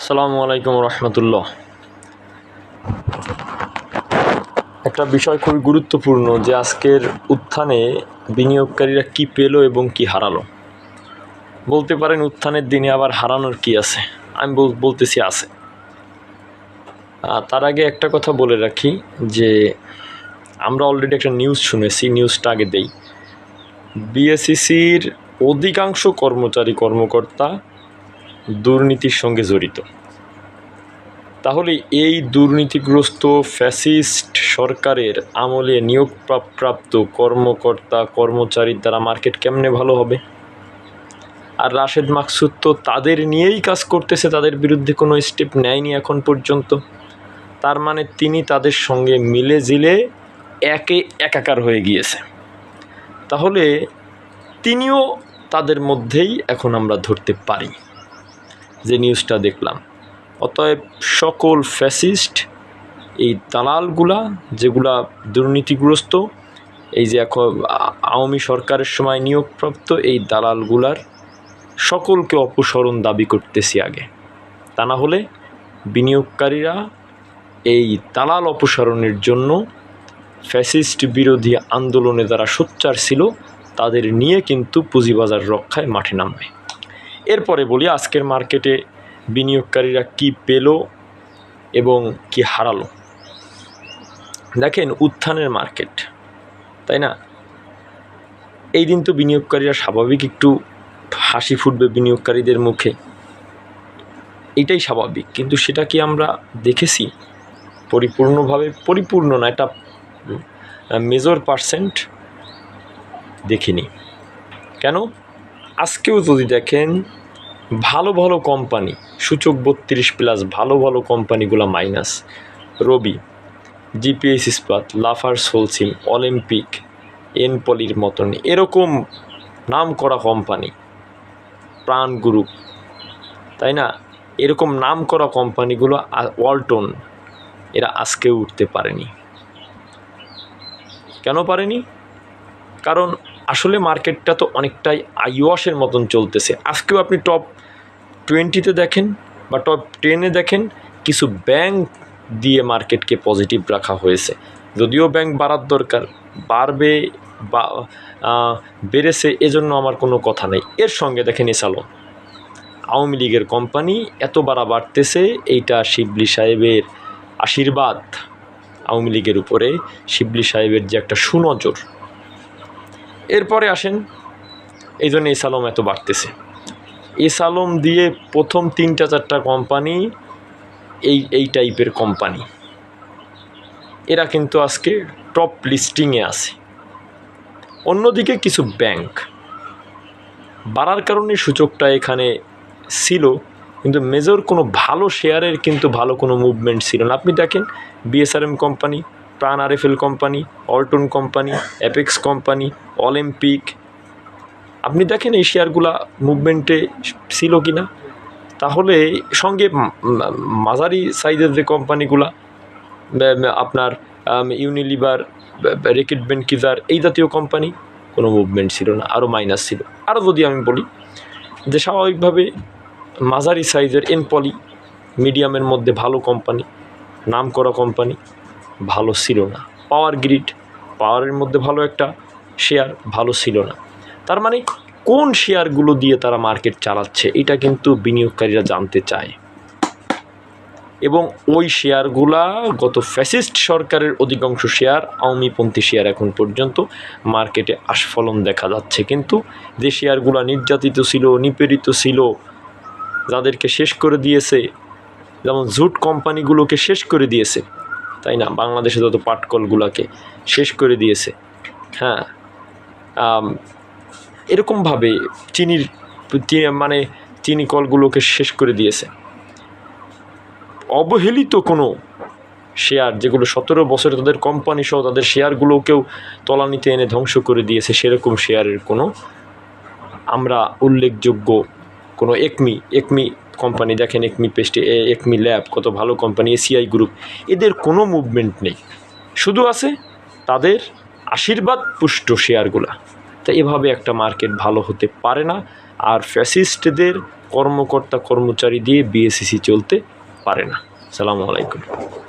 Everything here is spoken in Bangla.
আসসালামু আলাইকুম রহমতুল্লাহ। একটা বিষয় খুবই গুরুত্বপূর্ণ যে আজকের উত্থানে বিনিয়োগকারীরা কি পেল এবং কি হারালো। বলতে পারেন উত্থানের দিনে আবার হারানোর কি আছে? আমি বল- বলতেছি আছে। তার আগে একটা কথা বলে রাখি যে আমরা অলরেডি একটা নিউজ শুনেছি নিউজটা আগে দেই। বিএসসিসির অধিকাংশ কর্মচারী, কর্মকর্তা দুর্নীতির সঙ্গে জড়িত। তাহলে এই দুর্নীতিগ্রস্ত ফ্যাসিস্ট সরকারের আমলে নিয়োগপ্রাপ্ত কর্মকর্তা, কর্মচারীর দ্বারা মার্কেট কেমনে ভালো হবে? আর রাশেদ মাকসুদ তো তাদের নিয়েই কাজ করতেছে, তাদের বিরুদ্ধে কোনো স্টেপ নেয়নি এখন পর্যন্ত। তার মানে তিনি তাদের সঙ্গে মিলে জিলে একে একাকার হয়ে গিয়েছে। তাহলে তিনিও তাদের মধ্যেই এখন আমরা ধরতে পারি। যে নিউজটা দেখলাম। অতএব সকল ফ্যাসিস্ট এই দালালগুলা যেগুলা দুর্নীতিগ্রস্ত, এই যে এখন আওয়ামী সরকারের সময় নিয়োগপ্রাপ্ত এই দালালগুলার সকলকে অপসারণ দাবি করতেছি আগে। তা না হলে বিনিয়োগকারীরা এই দালাল অপসারণের জন্য ফ্যাসিস্ট বিরোধী আন্দোলনে যারা সোচ্চার ছিল, তাদের নিয়ে কিন্তু পুঁজিবাজার রক্ষায় মাঠে নামবে। এরপরে বলি, আজকের মার্কেটে বিনিয়োগকারীরা কি পেল এবং কি হারালো? দেখেন, উত্থানের মার্কেট, তাই না? এই দিন তো বিনিয়োগকারীরা স্বাভাবিক একটু হাসি ফুটবে বিনিয়োগকারীদের মুখে। এটাই স্বাভাবিক, কিন্তু সেটা কি আমরা দেখেছি? পরিপূর্ণভাবে পরিপূর্ণ না, এটা মেজর পার্সেন্ট দেখিনি। কেন? আজকেও যদি দেখেন, ভালো ভালো কোম্পানি সূচক বত্রিশ প্লাস ভালো ভালো কোম্পানিগুলো মাইনাস রবি জিপিএস ইস্পাত, লাফার সোলসিম অলিম্পিক এনপলির মতন, এরকম নাম করা কোম্পানি প্রাণ গ্রুপ তাই না? এরকম নাম করা কোম্পানিগুলো ওয়ালটন এরা আজকেও উঠতে পারেনি। কেন পারেনি? কারণ আসলে মার্কেটটা তো অনেকটাই আইওয়াশের মতন চলতেছে। আজকেও আপনি টপ টোয়েন্টিতে দেখেন বা টপ টেনে দেখেন, কিছু ব্যাংক দিয়ে মার্কেটকে পজিটিভ রাখা হয়েছে। যদিও ব্যাংক বাড়ার দরকার, বাড়বে বা বেড়েছে এজন্য আমার কোনো কথা নেই। এর সঙ্গে দেখেন এসালো আওয়ামী লীগের কোম্পানি এত বাড়া বাড়তেছে, এইটা শিবলি সাহেবের আশীর্বাদ। আওয়ামী লীগের উপরে শিবলি সাহেবের যে একটা সুনজর এরপরে আসেন, এই জন্য এসালম এত বাড়তেছে। এসালম দিয়ে প্রথম তিনটা চারটা কোম্পানি এই এই টাইপের কোম্পানি এরা কিন্তু আজকে টপ লিস্টিংয়ে আছে। অন্যদিকে কিছু ব্যাংক বাড়ার কারণে সূচকটা এখানে ছিল, কিন্তু মেজর কোনো ভালো শেয়ারের কিন্তু ভালো কোনো মুভমেন্ট ছিল না। আপনি দেখেন BSRM company Pran RFL company, Alton company Apex company, Olympic. আপনি দেখেন এই শেয়ারগুলা মুভমেন্টে ছিল কি না তাহলে সঙ্গে মাঝারি সাইজের যে কোম্পানিগুলা আপনার ইউনিলিভার রেকেট বেনকিজার, এই জাতীয় কোম্পানি, কোনো মুভমেন্ট ছিল না আরও মাইনাস ছিল। আরও যদি আমি বলি, যে স্বাভাবিকভাবে মাঝারি সাইজের এনপলি, মিডিয়ামের মধ্যে ভালো কোম্পানি নাম করা কোম্পানি ভালো ছিল না। পাওয়ার গ্রিড পাওয়ারের মধ্যে ভালো একটা শেয়ার ভালো ছিল না। তার মানে কোন শেয়ারগুলো দিয়ে তারা মার্কেট চালাচ্ছে, এটা কিন্তু বিনিয়োগকারীরা জানতে চায়। এবং ওই শেয়ারগুলা গত ফ্যাসিস্ট সরকারের অধিকাংশ শেয়ার আওয়ামীপন্থী শেয়ার এখন পর্যন্ত মার্কেটে আস্ফলন দেখা যাচ্ছে। কিন্তু যে শেয়ারগুলা নির্যাতিত ছিল, নিপীড়িত ছিল, যাদেরকে শেষ করে দিয়েছে, যেমন জুট কোম্পানিগুলোকে শেষ করে দিয়েছে তাই না? বাংলাদেশে যত পাটকলগুলোকে শেষ করে দিয়েছে হ্যাঁ? এরকমভাবে চিনির মানে চিনি কলগুলোকে শেষ করে দিয়েছে। অবহেলিত কোনো শেয়ার যেগুলো সতেরো বছরে তাদের কোম্পানি সহ তাদের শেয়ারগুলোকেও তলানিতে এনে ধ্বংস করে দিয়েছে, সেরকম শেয়ারের কোনো আমরা উল্লেখযোগ্য কোনো একমি একমি কোম্পানি দেখেন একমি পেস্টে একমি ল্যাব কত ভালো কোম্পানি এসিআই গ্রুপ এদের কোনো মুভমেন্ট নেই। শুধু আছে তাদের আশীর্বাদ পুষ্ট শেয়ারগুলা। তা এভাবে একটা মার্কেট ভালো হতে পারে না, আর ফ্যাসিস্টদের কর্মকর্তা কর্মচারী দিয়ে বিএসিসি চলতে পারে না। সালামু আলাইকুম।